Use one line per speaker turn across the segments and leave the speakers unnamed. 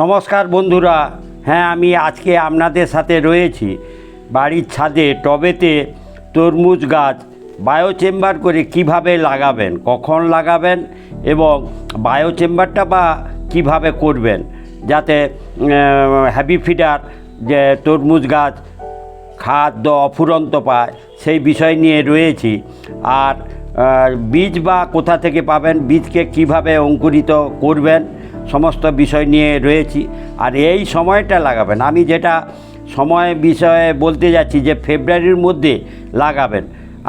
নমস্কার বন্ধুরা। হ্যাঁ আমি আজকে আপনাদের সাথে রয়েছি বাড়ির ছাদে, টবেতে তরমুজ গাছ। বায়ো চেম্বার করে কীভাবে লাগাবেন, কখন লাগাবেন এবং বায়ো চেম্বারটা বা কীভাবে করবেন যাতে হ্যাভি ফিডার যে তরমুজ গাছ খাদ্য অফুরন্ত পায়, সেই বিষয় নিয়ে রয়েছি। আর বীজ বা কোথা থেকে পাবেন, বীজকে কীভাবে অঙ্কুরিত করবেন সমস্ত বিষয় নিয়ে রয়েছি। আর এই সময়টা লাগাবেন। আমি যেটা সময় বিষয়ে বলতে যাচ্ছি যে ফেব্রুয়ারির মধ্যে লাগাবেন।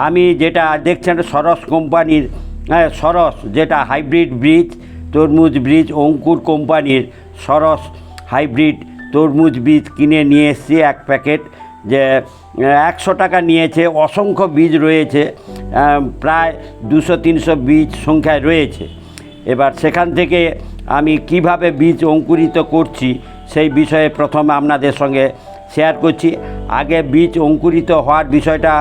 আমি যেটা দেখছেন সরস কোম্পানির হ্যাঁ, সরস যেটা হাইব্রিড বীজ তরমুজ বীজ অঙ্কুর কোম্পানির সরস হাইব্রিড তরমুজ বীজ কিনে নিয়ে এসেছি এক প্যাকেট। যে একশো টাকা নিয়েছে অসংখ্য বীজ রয়েছে প্রায় দুশো তিনশো বীজ সংখ্যায় রয়েছে। এবার সেখান থেকে আমি কীভাবে বীজ অঙ্কুরিত করছি সেই বিষয়ে প্রথমে আপনাদের সঙ্গে শেয়ার করছি। আগে বীজ অঙ্কুরিত হওয়ার বিষয়টা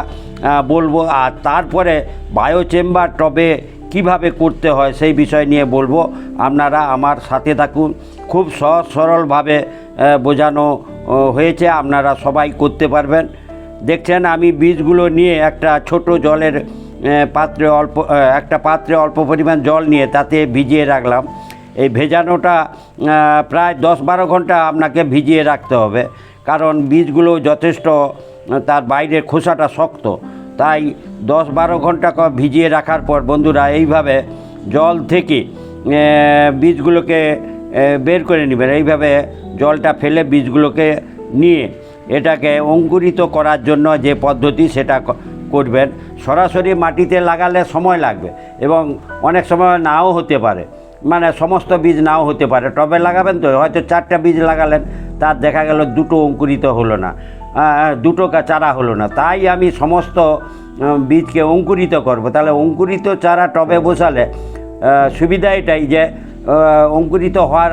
বলব, আর তারপরে বায়ো চেম্বার টবে কীভাবে করতে হয় সেই বিষয় নিয়ে বলব। আপনারা আমার সাথে থাকুন। খুব সহজ সরলভাবে বোঝানো হয়েছে। আপনারা সবাই করতে পারবেন। দেখছেন, আমি বীজগুলো নিয়ে একটা ছোট জলের পাত্রে অল্প একটা পাত্রে অল্প পরিমাণ জল নিয়ে তাতে ভিজিয়ে রাখলাম। এই ভেজানোটা প্রায় দশ বারো ঘণ্টা আপনাকে ভিজিয়ে রাখতে হবে। কারণ বীজগুলো যথেষ্ট, তার বাইরের খোসাটা শক্ত। তাই দশ বারো ঘণ্টা ভিজিয়ে রাখার পর বন্ধুরা এইভাবে জল থেকে বীজগুলোকে বের করে নেবেন। এইভাবে জলটা ফেলে বীজগুলোকে নিয়ে এটাকে অঙ্কুরিত করার জন্য যে পদ্ধতি সেটা করবেন। সরাসরি মাটিতে লাগালে সময় লাগবে এবং অনেক সময় নাও হতে পারে। মানে সমস্ত বীজ নাও হতে পারে। টবে লাগাবেন তো, হয়তো চারটা বীজ লাগালেন, তার দেখা গেল দুটো অঙ্কুরিত হলো না দুটো চারা হলো না। তাই আমি সমস্ত বীজকে অঙ্কুরিত করব। তাহলে অঙ্কুরিত চারা টবে বসালে সুবিধা এটাই যে অঙ্কুরিত হওয়ার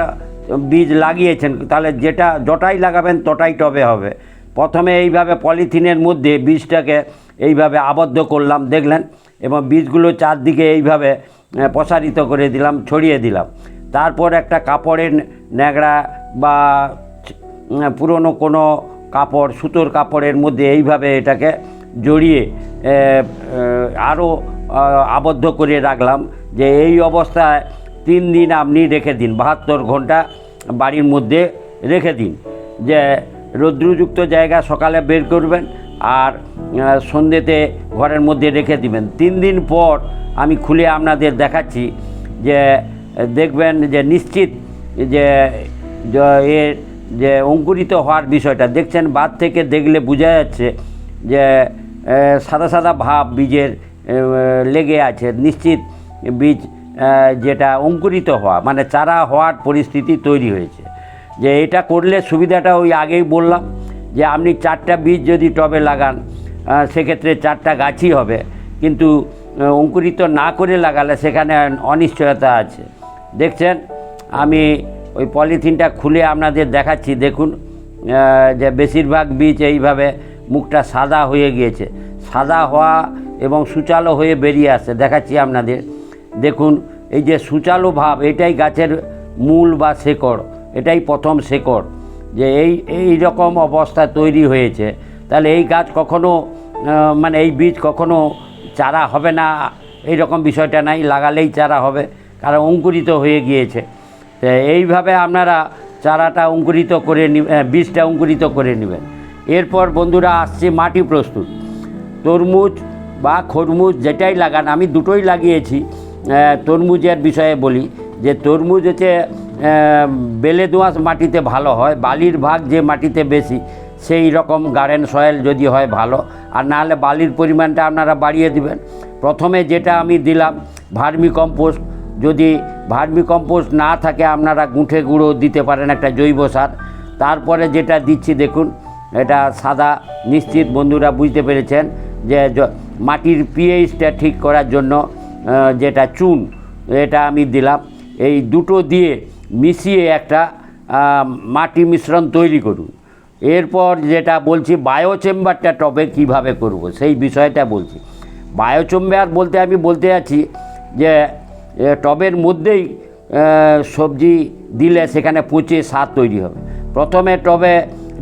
বীজ লাগিয়েছেন, তাহলে যেটা, যটাই লাগাবেন তটাই টবে হবে। প্রথমে এইভাবে পলিথিনের মধ্যে বীজটাকে এইভাবে আবদ্ধ করলাম, দেখলেন? এবং বীজগুলো চারদিকে এইভাবে প্রসারিত করে দিলাম, ছড়িয়ে দিলাম। তারপর একটা কাপড়ের ন্যাংরা বা পুরনো কোনো কাপড়, সুতোর কাপড়ের মধ্যে এইভাবে এটাকে জড়িয়ে আরও আবদ্ধ করে রাখলাম যে এই অবস্থায় তিন দিন আপনি রেখে দিন, বাহাত্তর ঘণ্টা বাড়ির মধ্যে রেখে দিন। যে রৌদ্রযুক্ত জায়গা সকালে বের করবেন আর সন্ধ্যেতে ঘরের মধ্যে রেখে দিবেন। তিন দিন পর আমি খুলে আপনাদের দেখাচ্ছি যে, দেখবেন যে নিশ্চিত য- এর যে অঙ্কুরিত হওয়ার বিষয়টা। দেখছেন, বাদ থেকে দেখলে বোঝা যাচ্ছে যে সাদা সাদা ভাব বীজের লেগে আছে। নিশ্চিত বীজ যেটা অঙ্কুরিত হওয়া মানে চারা হওয়ার পরিস্থিতি তৈরি হয়েছে। যে এটা করলে সুবিধাটা ওই আগেই বললাম। যে আপনি চারটা বীজ যদি টবে লাগান সেক্ষেত্রে চারটা গাছই হবে। কিন্তু অঙ্কুরিত না করে লাগালে সেখানে অনিশ্চয়তা আছে। দেখছেন, আমি ওই পলিথিনটা খুলে আপনাদের দেখাচ্ছি, দেখুন যে বেশিরভাগ বীজ এইভাবে মুখটা সাদা হয়ে গিয়েছে। সাদা হওয়া এবং সুচালো হয়ে বেরিয়ে আসছে, দেখাচ্ছি আপনাদের। দেখুন, এই যে সুচালো ভাব, এটাই গাছের মূল বা শেকড়, এটাই প্রথম শেকড়। যে এই এই রকম অবস্থা তৈরি হয়েছে। তাহলে এই গাছ কখনো মানে এই বীজ কখনো চারা হবে না, এই রকম বিষয়টা নাই, লাগালেই চারা হবে, কারণ অঙ্কুরিত হয়ে গিয়েছে। এইভাবে আপনারা চারাটা অঙ্কুরিত করে বীজটা অঙ্কুরিত করে নেবেন। এরপর বন্ধুরা আসছে মাটি প্রস্তুত। তরমুজ বা খরমুজ যেটাই লাগান, আমি দুটোই লাগিয়েছি তরমুজের বিষয়ে বলি। যে তরমুজ হচ্ছে বেলে দোঁয়াশ মাটিতে ভালো হয়, বালির ভাগ যে মাটিতে বেশি, সেই রকম গার্ডেন সয়েল যদি হয় ভালো। আর নাহলে বালির পরিমাণটা আপনারা বাড়িয়ে দিবেন। প্রথমে যেটা আমি দিলাম, ভার্মি কম্পোস্ট। যদি ভার্মি কম্পোস্ট না থাকে, আপনারা গুঁঠে গুঁড়ো দিতে পারেন একটা জৈব সার। তারপরে যেটা দিচ্ছি, দেখুন, এটা সাদা, নিশ্চিত বন্ধুরা বুঝতে পেরেছেন যে মাটির পিএইচটা ঠিক করার জন্য যেটা চুন, এটা আমি দিলাম। এই দুটো দিয়ে মিশিয়ে একটা মাটি মিশ্রণ তৈরি করুন। এরপর যেটা বলছি বায়ো চেম্বারটা টবে কীভাবে করব, সেই বিষয়টা বলছি। বায়ো চেম্বার বলতে আমি বলতে যাচ্ছি যে টবের মধ্যেই সবজি দিলে সেখানে পচে সার তৈরি হবে। প্রথমে টবে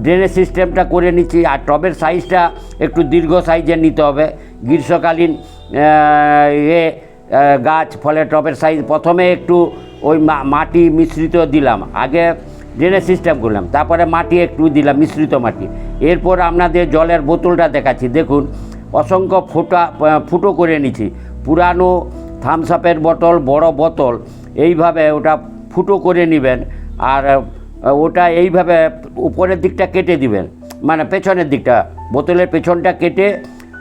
ড্রেনেজ সিস্টেমটা করে নিচ্ছি, আর টবের সাইজটা একটু দীর্ঘ সাইজের নিতে হবে। গ্রীষ্মকালীন এ, গাছ ফলে টবের সাইজ প্রথমে একটু ওই মাটি মিশ্রিত দিলাম। আগে ড্রেনেজ সিস্টেম করলাম, তারপরে মাটি একটু দিলাম, মিশ্রিত মাটি। এরপর আপনাদের জলের বোতলটা দেখাচ্ছি। দেখুন, অসংখ্য ফোটা ফুটো করে নিচ্ছি পুরানো থামস আপের বোতল, বড় বোতল, এইভাবে ওটা ফুটো করে নেবেন আর ওটা এইভাবে উপরের দিকটা কেটে দিবেন। মানে পেছনের দিকটা, বোতলের পেছনটা কেটে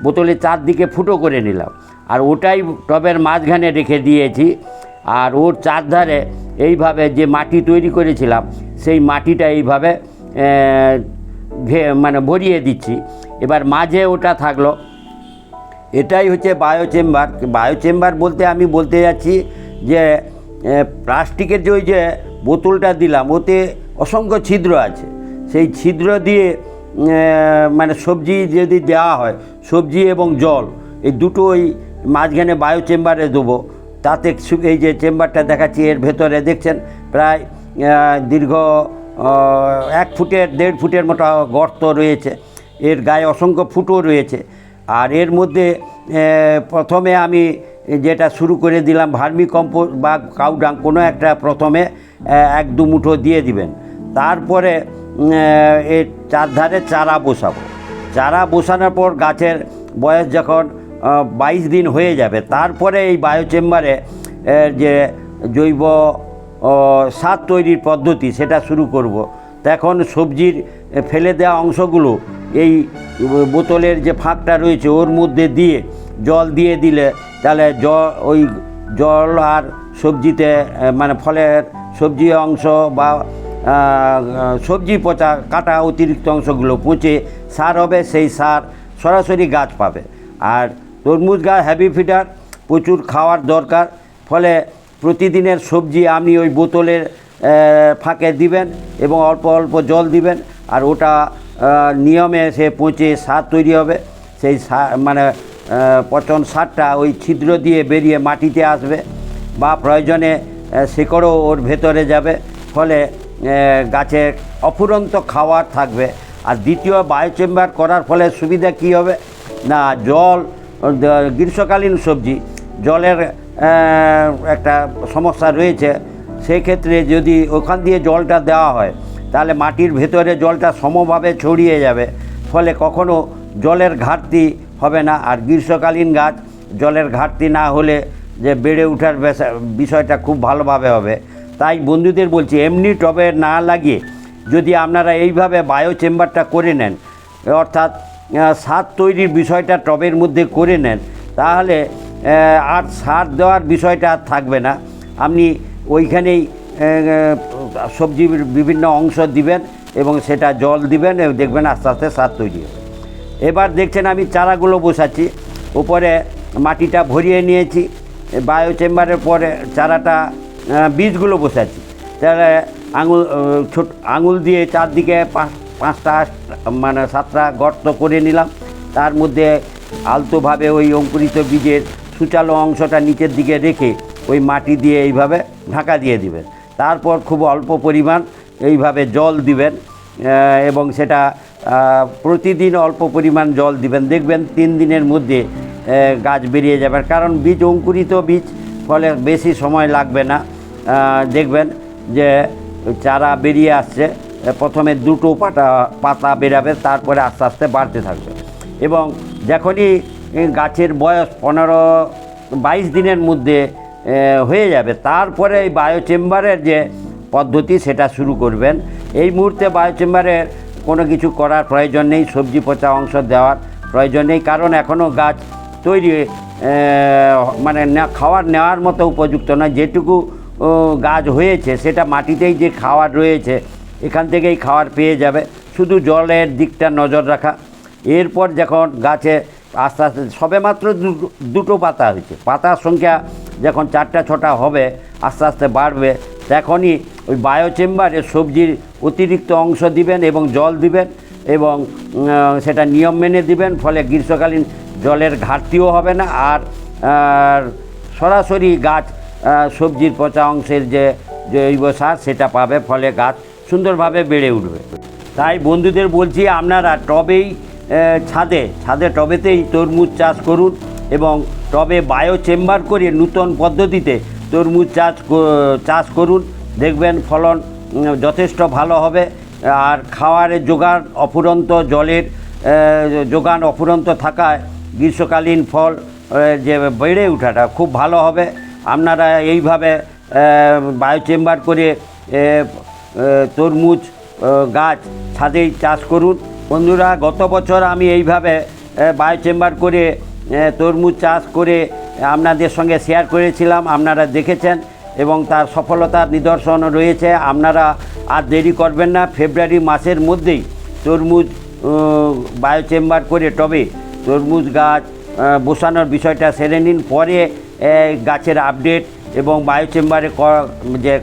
বোতলের চারদিকে ফুটো করে নিলাম। আর ওটাই টবের মাঝখানে রেখে দিয়েছি। আর ওর চারধারে এইভাবে যে মাটি তৈরি করেছিলাম, সেই মাটিটা এইভাবে ঘে মানে ভরিয়ে দিচ্ছি। এবার মাঝে ওটা থাকল। এটাই হচ্ছে বায়ো চেম্বার বায়ো চেম্বার বলতে আমি বলতে যাচ্ছি যে প্লাস্টিকের যে ওই যে বোতলটা দিলাম, ওতে অসংখ্য ছিদ্র আছে। সেই ছিদ্র দিয়ে মানে সবজি যদি দেওয়া হয়, সবজি এবং জল, এই দুটোই মাঝখানে বায়ো চেম্বারে দেবো। তাতে এই যে চেম্বারটা দেখাচ্ছি, এর ভেতরে দেখছেন প্রায় দীর্ঘ এক ফুটের, দেড় ফুটের মতো গর্ত রয়েছে। এর গায়ে অসংখ্য ফুটো রয়েছে। আর এর মধ্যে প্রথমে আমি যেটা শুরু করে দিলাম, ভার্মি কম্পোস্ট বা কাউডাং কোনো একটা প্রথমে এক দু মুঠো দিয়ে দিবেন। তারপরে এর চারধারে চারা বসাবো। চারা বসানোর পর গাছের বয়স যখন বাইশ দিন হয়ে যাবে তারপরে এই বায়ো চেম্বারে যে জৈব সার তৈরির পদ্ধতি, সেটা শুরু করব। তখন সবজির ফেলে দেওয়া অংশগুলো, এই বোতলের যে ফাঁকটা রয়েছে, ওর মধ্যে দিয়ে জল দিয়ে দিলে তাহলে জ, ওই জল আর সবজিতে মানে ফলের সবজি অংশ বা সবজি পচা, কাটা অতিরিক্ত অংশগুলো পচে সার হবে, সেই সার সরাসরি গাছ পাবে আর তরমুজ গাছ হ্যাভি ফিটার প্রচুর খাওয়ার দরকার। ফলে প্রতিদিনের সবজি আপনি ওই বোতলের ফাঁকে দিবেন এবং অল্প অল্প জল দিবেন আর ওটা নিয়মে সে পচে সার তৈরি হবে। সেই সার মানে পচন সারটা ওই ছিদ্র দিয়ে বেরিয়ে মাটিতে আসবে বা প্রয়োজনে শেকড়ও ওর ভেতরে যাবে। ফলে গাছের অফুরন্ত খাওয়ার থাকবে। আর দ্বিতীয় বায়ো চেম্বার করার ফলে সুবিধা কী হবে? না, জল গ্রীষ্মকালীন সবজি, জলের একটা সমস্যা রয়েছে সেক্ষেত্রে যদি ওখান দিয়ে জলটা দেওয়া হয়, তাহলে মাটির ভেতরে জলটা সমভাবে ছড়িয়ে যাবে, ফলে কখনো জলের ঘাটতি হবে না। আর গ্রীষ্মকালীন গাছ, জলের ঘাটতি না হলে যে বেড়ে ওঠার বিষয়টা খুব ভালোভাবে হবে। তাই বন্ধুদের বলছি, এমনি টবে না লাগিয়ে যদি আপনারা এইভাবে বায়ো চেম্বারটা করে নেন, অর্থাৎ সার তৈরির বিষয়টা টবের মধ্যে করে নেন, তাহলে আর সার দেওয়ার বিষয়টা আর থাকবে না। আপনি ওইখানেই সবজির বিভিন্ন অংশ দিবেন এবং সেটা জল দিবেন দেখবেন আস্তে আস্তে সার তৈরি হবে। এবার দেখছেন আমি চারাগুলো বসাচ্ছি, উপরে মাটিটা ভরিয়ে নিয়েছি, বায়ো চেম্বারের পরে চারাটা বীজগুলো বসাচ্ছি। তাহলে আঙুল ছোট আঙুল দিয়ে চারদিকে পাঁচ পাঁচটা মানে সাতটা গর্ত করে নিলাম। তার মধ্যে আলতোভাবে ওই অঙ্কুরিত বীজের সুচালো অংশটা নিচের দিকে রেখে ওই মাটি দিয়ে এইভাবে ঢাকা দিয়ে দিবেন। তারপর খুব অল্প পরিমাণ এইভাবে জল দিবেন এবং সেটা প্রতিদিন অল্প পরিমাণ জল দিবেন। দেখবেন তিন দিনের মধ্যে গাছ বেরিয়ে যাবে। কারণ বীজ, অঙ্কুরিত বীজ, ফলে বেশি সময় লাগবে না। দেখবেন যে চারা বেরিয়ে আসছে। প্রথমে দুটো পাতা পাতা বেরাবে, তারপরে আস্তে আস্তে বাড়তে থাকবে। এবং যখনই গাছের বয়স পনেরো, বাইশ দিনের মধ্যে হয়ে যাবে, তারপরে এই বায়ো চেম্বারের যে পদ্ধতি, সেটা শুরু করবেন। এই মুহূর্তে বায়ো চেম্বারের কোনো কিছু করার প্রয়োজন নেই, সবজি পচা অংশ দেওয়ার প্রয়োজন নেই, কারণ এখনও গাছ তৈরি মানে খাওয়ার নেওয়ার মতো উপযুক্ত নয়। যেটুকু গাছ হয়েছে, সেটা মাটিতেই যে খাওয়ার রয়েছে এখান থেকেই খাওয়ার পেয়ে যাবে। শুধু জলের দিকটা নজর রাখা। এরপর যখন গাছে আস্তে আস্তে, সবেমাত্র দুটো- দুটো পাতা হয়েছে। পাতার সংখ্যা যখন চারটা, ছটা হবে, আস্তে আস্তে বাড়বে, তখনই ওই বায়ো চেম্বারে সবজির অতিরিক্ত অংশ দিবেন এবং জল দিবেন এবং সেটা নিয়ম মেনে দিবেন, ফলে গ্রীষ্মকালীন জলের ঘাটতিও হবে না। আর সরাসরি গাছ সবজির পচা অংশের যে জৈব সার, সেটা পাবে, ফলে গাছ সুন্দরভাবে বেড়ে উঠবে। তাই বন্ধুদের বলছি আপনারা টবেই ছাদে ছাদে টবেতেই তরমুজ চাষ করুন এবং টবে বায়ো চেম্বার করে নূতন পদ্ধতিতে তরমুজ চাষ চাষ করুন। দেখবেন ফলন যথেষ্ট ভালো হবে। আর খাওয়ারের যোগান অফুরন্ত জলের যোগান অফুরন্ত থাকায় গ্রীষ্মকালীন ফল যে বেড়ে ওঠাটা খুব ভালো হবে। আপনারা এইভাবে বায়ো চেম্বার করে তরমুজ গাছ ছাদেই চাষ করুন। বন্ধুরা, গত বছর আমি এইভাবে বায়ো চেম্বার করে তরমুজ চাষ করে আপনাদের সঙ্গে শেয়ার করেছিলাম, আপনারা দেখেছেন এবং তার সফলতার নিদর্শন রয়েছে। আপনারা আর দেরি করবেন না ফেব্রুয়ারি মাসের মধ্যেই তরমুজ বায়ো চেম্বার করে টবে তরমুজ গাছ বসানোর বিষয়টা সেরে নিন। পরে গাছের আপডেট এবং বায়ো চেম্বারে যে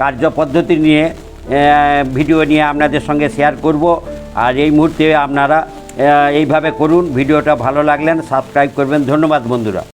কার্যপদ্ধতি নিয়ে ভিডিও নিয়ে আপনাদের সঙ্গে শেয়ার করব। আর এই মুহূর্তে আপনারা এইভাবে করুন। ভিডিওটা ভালো লাগলেন সাবস্ক্রাইব করবেন। ধন্যবাদ বন্ধুরা।